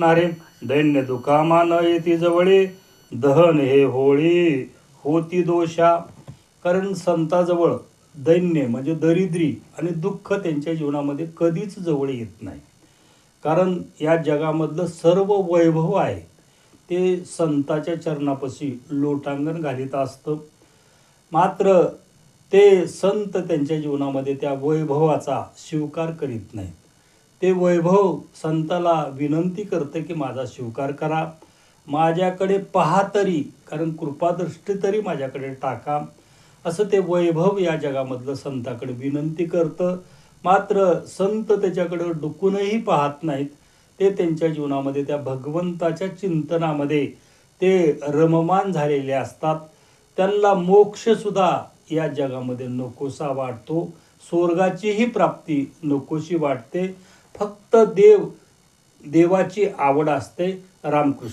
नारे दैन्य दुकामा न येती जवळी दहन हे होळी. होती दोषा कारण संताजवळ दैन्य म्हणजे दरिद्री आणि दुःख त्यांच्या जीवनामध्ये कधीच जवळ येत नाही. कारण या जगामधलं सर्व वैभव आहे. ते संताच्या चरणापाशी लोटांगण घालीत असतं. मात्र ते संत त्यांच्या जीवनामध्ये त्या वैभवाचा स्वीकार करीत नाहीत. ते वैभव संताला विनंती करते की माझा स्वीकार करा. माझ्याकडे पहा तरी कारण कृपादृष्टी तरी माझ्याकडे टाका. असं ते वैभव या जगामधलं संताकडे विनंती करतं. मात्र संत त्याच्याकडे डुकूनही पाहत नाहीत. ते त्यांच्या जीवनामध्ये त्या भगवंताच्या चिंतनामध्ये ते रममान झालेले असतात. त्यांना मोक्षसुद्धा या जगामध्ये नकोसा वाटतो. स्वर्गाचीही प्राप्ती नकोशी वाटते. फक्त देव देवाची आवड असते रामकृष्ण.